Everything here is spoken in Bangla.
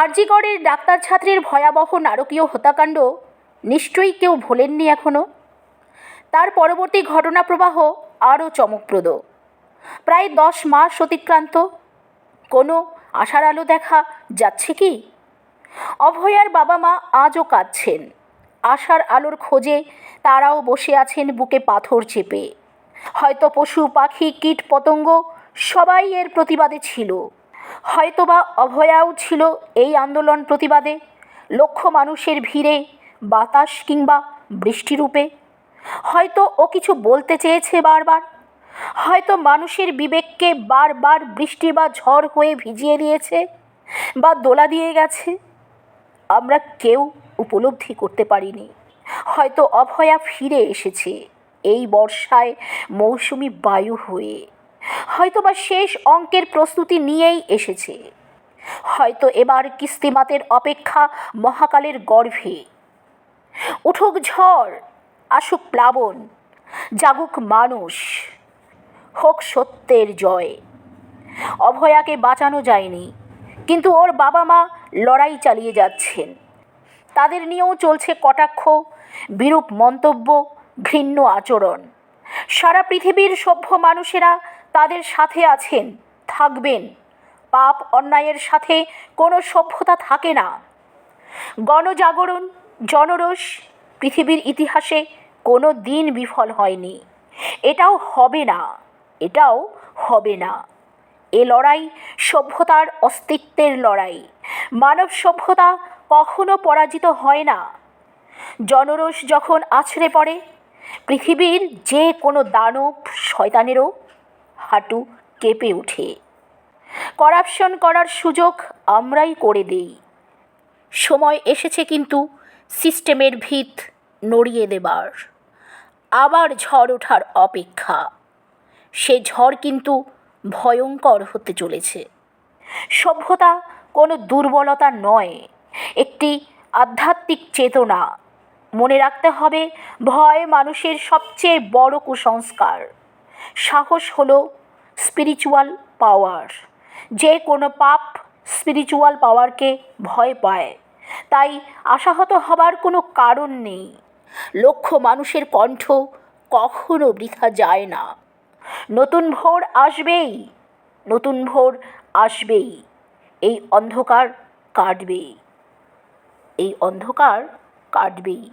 আরজিগড়ের ডাক্তার ছাত্রীর ভয়াবহ নারকীয় হত্যাকাণ্ড নিশ্চয়ই কেউ ভোলেননি এখনও তার পরবর্তী ঘটনা প্রবাহ আরও চমকপ্রদ। প্রায় দশ মাস অতিক্রান্ত। কোনো আশার আলো দেখা যাচ্ছে কি? অভয়ার বাবা মা আজও কাঁদছেন। আশার আলোর খোঁজে তারাও বসে আছেন বুকে পাথর চেপে। হয়তো পশু, পাখি কীট পতঙ্গ সবাই এর প্রতিবাদে ছিল। হয়তোবা অভয়াও ছিল এই আন্দোলন প্রতিবাদে। লক্ষ মানুষের ভিড়ে, বাতাস কিংবা বৃষ্টিরূপে। হয়তো ও কিছু বলতে চেয়েছে বারবার। হয়তো মানুষের বিবেককে বারবার বৃষ্টি বা ঝড় হয়ে ভিজিয়ে দিয়েছে বা দোলা দিয়ে গেছে। আমরা কেউ উপলব্ধি করতে পারিনি। হয়তো অভয়া ফিরে এসেছে এই বর্ষায় মৌসুমি বায়ু হয়ে। হয়তো বা শেষ অঙ্কের প্রস্তুতি নিয়েই এসেছে। হয়তো এবার কিস্তিমাতের অপেক্ষা মহাকালের গর্ভে। উঠুক ঝড়, আসুক প্লাবন, জাগুক মানুষ, হোক সত্যের জয়। অভয়াকে বাঁচানো যায়নি, কিন্তু ওর বাবা মা লড়াই চালিয়ে যাচ্ছেন। তাদের নিয়েও চলছে কটাক্ষ, বিরূপ মন্তব্য, ঘৃণ্য আচরণ। সারা পৃথিবীর সভ্য মানুষেরা তাদের সাথে আছেন, থাকবেন। পাপ অন্যায়ের সাথে কোনো সভ্যতা থাকে না। গণজাগরণ, জনরোষ পৃথিবীর ইতিহাসে কোনো দিন বিফল হয়নি। এটাও হবে না, এটাও হবে না। এ লড়াই সভ্যতার অস্তিত্বের লড়াই। মানব সভ্যতা কখনো পরাজিত হয় না। জনরোষ যখন আছড়ে পড়ে পৃথিবীর যে কোনো দানব শয়তানেরও হাঁটু কেঁপে ওঠে। করাপশন করার সুযোগ আমরাই করে দেই। সময় এসেছে কিন্তু সিস্টেমের ভিত নড়িয়ে দেবার। আবার ঝড় ওঠার অপেক্ষা। সে ঝড় কিন্তু ভয়ঙ্কর হতে চলেছে। সভ্যতা কোনো দুর্বলতা নয়, একটি আধ্যাত্মিক চেতনা। মনে রাখতে হবে, ভয় মানুষের সবচেয়ে বড় কুসংস্কার। সাহস হলো স্পিরিচুয়াল পাওয়ার যে কোনো পাপ স্পিরিচুয়াল পাওয়ারকে ভয় পায়। তাই আশাহত হবার কোনো কারণ নেই। লক্ষ মানুষের কণ্ঠ কখনো বৃথা যায় না। নতুন ভোর আসবেই, নতুন ভোর আসবেই। এই অন্ধকার কাটবেই। এই অন্ধকার কাটবেই।